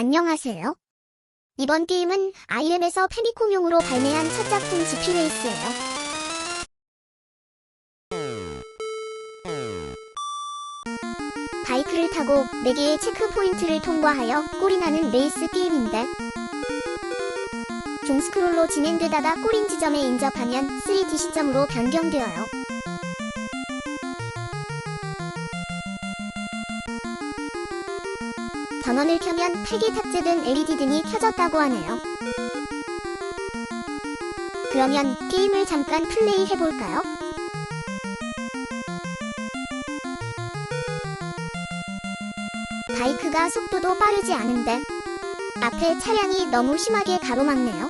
안녕하세요. 이번 게임은 IM에서 페미콤용으로 발매한 첫 작품 GP레이스예요. 바이크를 타고 4개의 체크포인트를 통과하여 꼴이 나는 레이스 게임인데 종스크롤로 진행되다가 꼬린 지점에 인접하면 3D 시점으로 변경되어요. 전원을 켜면 8개 탑재된 LED 등이 켜졌다고 하네요. 그러면 게임을 잠깐 플레이 해볼까요? 바이크가 속도도 빠르지 않은데 앞에 차량이 너무 심하게 가로막네요.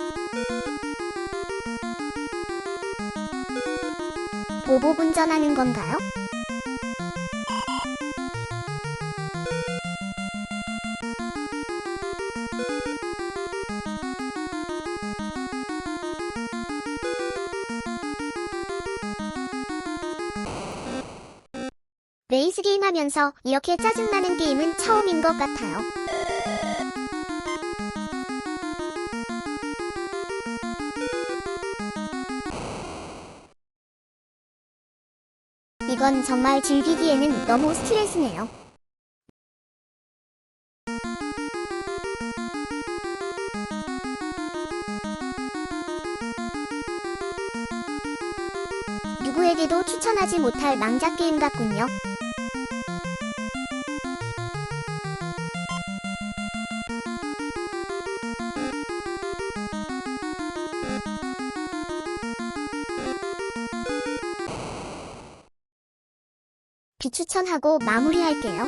보복 운전하는 건가요? 레이스 게임 하면서 이렇게 짜증나는 게임은 처음인 것 같아요. 이건 정말 즐기기에는 너무 스트레스네요. 누구에게도 추천하지 못할 망작 게임 같군요. 비추천하고 마무리할게요.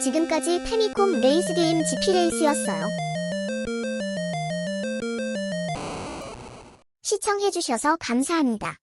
지금까지 페미콤 레이스 게임 GP 레이스였어요. 시청해주셔서 감사합니다.